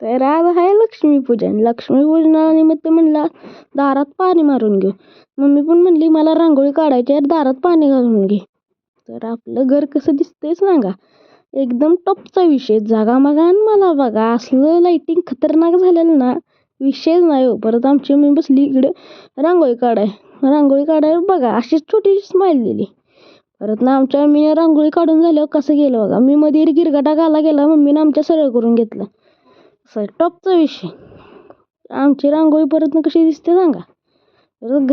तर आज आहे लक्ष्मीपूजन लक्ष्मीपूजनानिमित्त म्हणला दारात पाणी मारून घेऊ. मम्मी पण म्हणली मला रांगोळी काढायची आहे दारात पाणी घालून घे. तर आपलं घर कसं दिसतंय सांगा. एकदम टॉपचा विषय. जागा मागा आणि मला बघा. असलं लाईटिंग खतरनाक झालेलं ना विषयच नाही हो. परत आमची मम्मी बसली इकडं रांगोळी काढाय. रांगोळी काढाय बघा. अशीच छोटीशी स्माईल दिली. परत ना आमच्या मम्मीने रांगोळी काढून झाल्यावर कसं गेलं बघा. मी मध्ये गिरगाटा घाला गेला मम्मीनं आमच्या सरळ करून घेतलं. असं टॉपचा विषय. आमची रांगोळी परत कशी दिसते सांगा?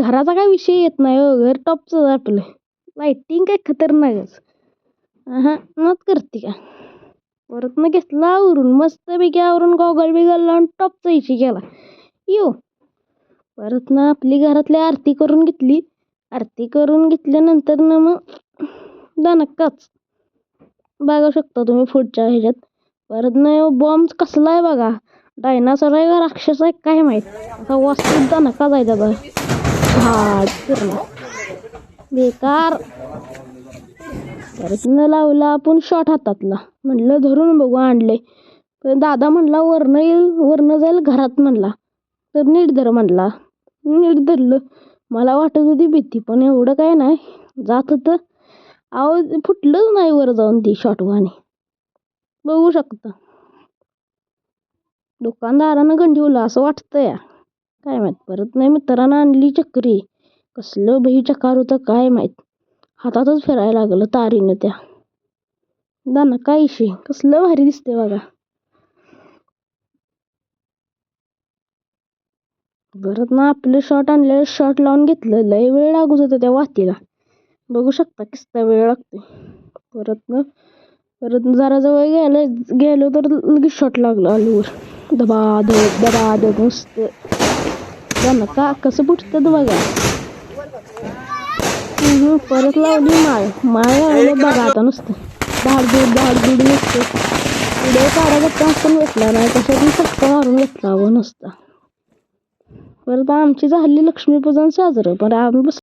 घराचा काय विषय येत नाही हो घर टॉपचं आहे आपलं. लाईटिंग काय खतरनाकच. हां मत करते का? परत ना घेतला आवरून मस्तपैकी आवरून गॉगल बिगल लावून टॉपचा इशी केला. येऊ परत ना आपली घरातली आरती करून घेतली. आरती करून घेतल्यानंतर ना मग दणकाच बघू शकता तुम्ही पुढच्या ह्याच्यात. परत नाही बॉम्ब कसला आहे बघा. डायनासोर आहे का राक्षस आहे काय माहीत. असा वास्तू नका जायचा बघा झाड बेकार. परत न लावला आपण शॉट हातातला. म्हणलं धरून बघू आणले. पण दादा म्हणला वरनं येईल वरनं जाईल घरात म्हणला. तर नीट धर म्हणला. नीट धरलं. मला वाटत होती भीती पण एवढं काय नाही. जात होतं. आव फुटलंच नाही वर जाऊन ती शॉटवाने बघू शकता. दुकानदारानं गंडीवलं असं वाटतं या काय माहीत परत नाही मित्रानं आणली चक्री. कसलं बही चकार होतं काय माहीत. हातातच फिरायला लागलं तारीनं त्या. दाना काय कसलं भारी दिसते बघा. परत ना आपलं शॉर्ट आणलेलं शॉर्ट लावून घेतलं लय वेळ लागत होता त्या वातीला. बघू शकता किस्ता वेळ लागते परत ना परत जरा जवळ गेलं गेलो तर लगेच शॉट लागला आलूवर. दबा धब दबा धब नुसतं का कसं फुटतं बघा. परत लावली माय माय लावलं बघा आता नुसतं. धाड दूध नसते. पुढे काढा व्हिडिओ काढायचा पण भेटला नाही कशातून फटका मारून घेतला हवं नसता. परत आमची झाली लक्ष्मीपूजन साजरं पण आम्ही बस